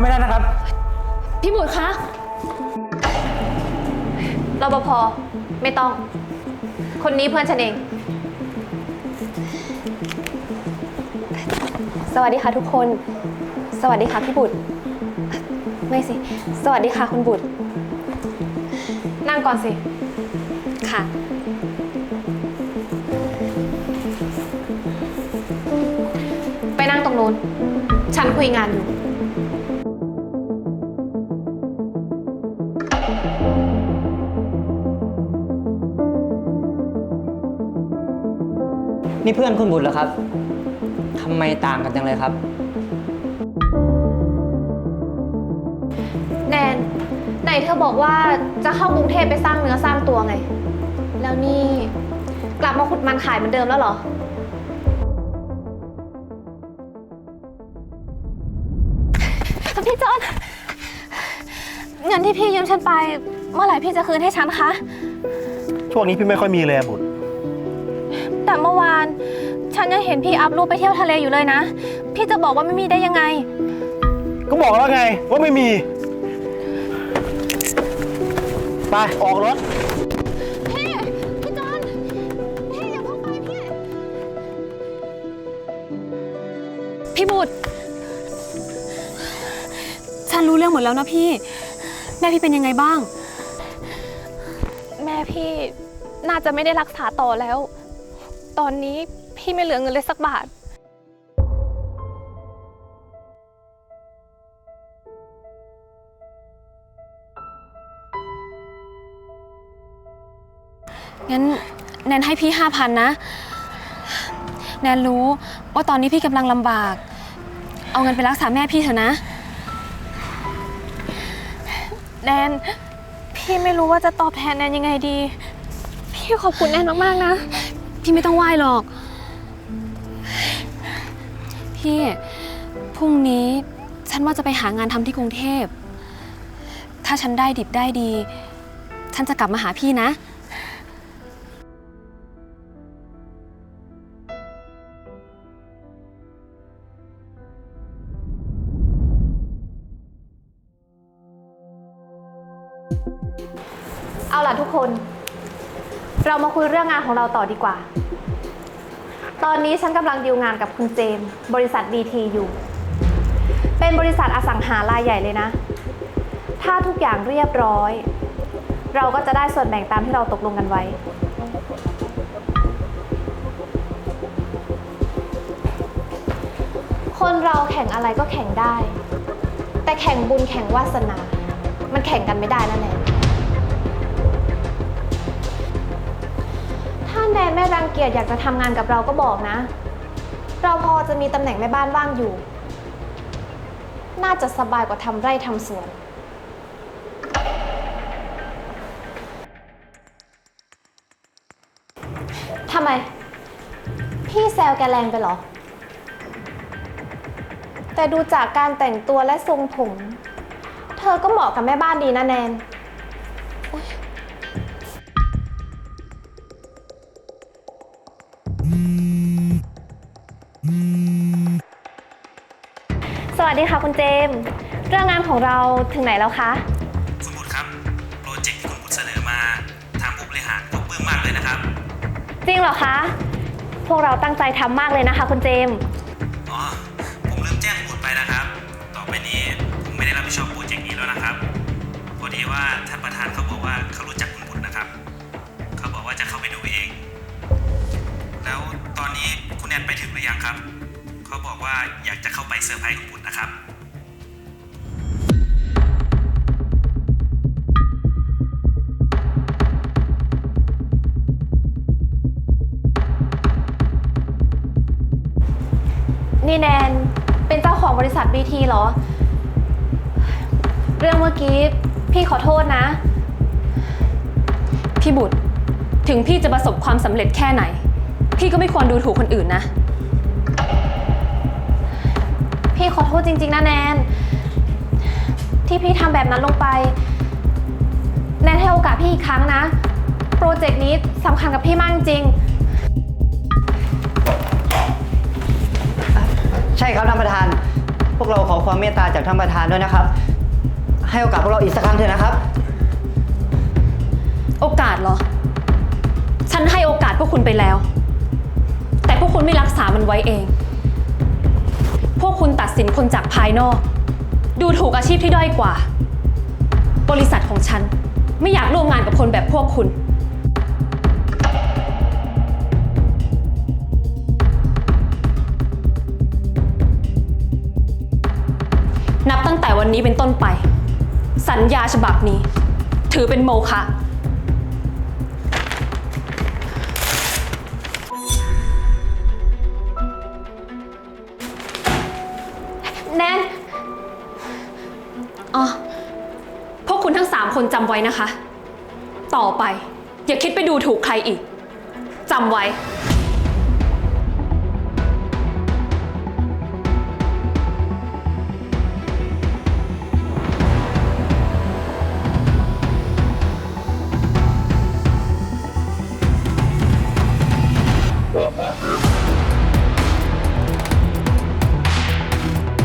ไม่ได้นะครับ พี่บุตรคะรปภไม่ต้อง คนนี้เพื่อนฉันเอง สวัสดีค่ะทุกคน สวัสดีค่ะพี่บุตร ไม่สิ สวัสดีค่ะคุณบุตร นั่งก่อนสิ ค่ะ ไปนั่งตรงนู้น ฉันคุยงานอยู่ นี่เพื่อนคุณบุตรเหรอครับ ทำไมต่างกันจังเลยครับ แนนไหนเธอบอกว่าจะเข้ากรุงเทพไปสร้างเนื้อสร้างตัวไง แล้วนี่กลับมาขุดมันขายเหมือนเดิมแล้วเหรอ พี่จอนเงินที่พี่ยืมฉันไป เมื่อไหร่พี่จะคืนให้ฉันคะ ช่วงนี้พี่ไม่ค่อยมีเลยอะบุตร แต่เมื่อวาน ฉันยังเห็นพี่อัพรูปไปเที่ยวทะเลอยู่เลยนะ พี่จะบอกว่าไม่มีได้ยังไง ก็บอกแล้วไงว่าไม่มี ไป ออกรถ พี่ พี่จอน พี่อย่าเพิ่งไปพี่ พี่บุตร ฉันรู้เรื่องหมดแล้วนะพี่ แม่พี่เป็นยังไงบ้าง แม่พี่น่าจะไม่ได้รักษาต่อแล้ว ตอนนี้พี่ไม่เหลือเงินเลยสักบาท งั้นแนนให้พี่ห้าพันนะ แนนรู้ว่าตอนนี้พี่กำลังลำบาก เอาเงินไปรักษาแม่พี่เถอะนะ แนน พี่ไม่รู้ว่าจะตอบแทนแนนยังไงดี พี่ขอบคุณแนนมากๆนะ พี่ไม่ต้องไหว้หรอก พี่พรุ่งนี้ฉันว่าจะไปหางานทำที่กรุงเทพ ถ้าฉันได้ดิบได้ดี ฉันจะกลับมาหาพี่นะ เอาล่ะทุกคน เรามาคุยเรื่องงานของเราต่อดีกว่า ตอนนี้ฉันกำลังดีลงานกับคุณเจมส์บริษัท BT อยู่ เป็นบริษัทอสังหารายใหญ่เลยนะ ถ้าทุกอย่างเรียบร้อย เราก็จะได้ส่วนแบ่งตามที่เราตกลงกันไว้ คนเราแข่งอะไรก็แข่งได้ แต่แข่งบุญแข่งวาสนา มันแข่งกันไม่ได้นั่นแหละ แนนไม่รังเกียจอยากจะทำงานกับเราก็บอกนะ เราพอจะมีตำแหน่งแม่บ้านว่างอยู่ น่าจะสบายกว่าทำไร่ทำสวน ทำไม พี่แซวแกแรงไปเหรอ แต่ดูจากการแต่งตัวและทรงผม เธอก็เหมาะกับแม่บ้านดีนะแนน สวัสดีค่ะคุณเจมส์เรื่องงานของเราถึงไหนแล้วคะ คุณบุตรครับ โปรเจกต์ที่คุณบุตรเสนอมาทางผู้บริหารก็ปลื้มมากเลยนะครับ จริงเหรอคะ พวกเราตั้งใจทำมากเลยนะคะคุณเจมส์อ๋อ ผมลืมแจ้งคุณบุตรไปนะครับ ต่อไปนี้ผมไม่ได้รับผิดชอบโปรเจกต์นี้แล้วนะครับ พอดีว่าท่านประธานเขาบอกว่าเขารู้จักคุณ นี่แนน เป็นเจ้าของบริษัท BT เหรอ เรื่องเมื่อกี้พี่ขอโทษนะ พี่บุตร ถึงพี่จะประสบความสำเร็จแค่ไหน พี่ก็ไม่ควรดูถูกคนอื่นนะ พี่ขอโทษจริง ๆ นะแนน ที่พี่ทำแบบนั้นลงไป แนนให้โอกาสพี่อีกครั้งนะ โปรเจกต์นี้สำคัญกับพี่มากจริง ใช่ครับท่านประธาน พวกเราขอความเมตตาจากท่านประธานด้วยนะครับ ให้โอกาสพวกเราอีกสักครั้งเถอะนะครับ โอกาสเหรอ ฉันให้โอกาสพวกคุณไปแล้ว แต่พวกคุณไม่รักษามันไว้เอง พวกคุณตัดสินคนจากภายนอก ดูถูกอาชีพที่ด้อยกว่า บริษัทของฉันไม่อยากร่วมงานกับคนแบบพวกคุณ นี้เป็นต้นไป สัญญาฉบับนี้ ถือเป็นโมฆะแนนอ๋อ พวกคุณทั้งสามคนจำไว้นะคะ ต่อไป อย่าคิดไปดูถูกใครอีกจำไว้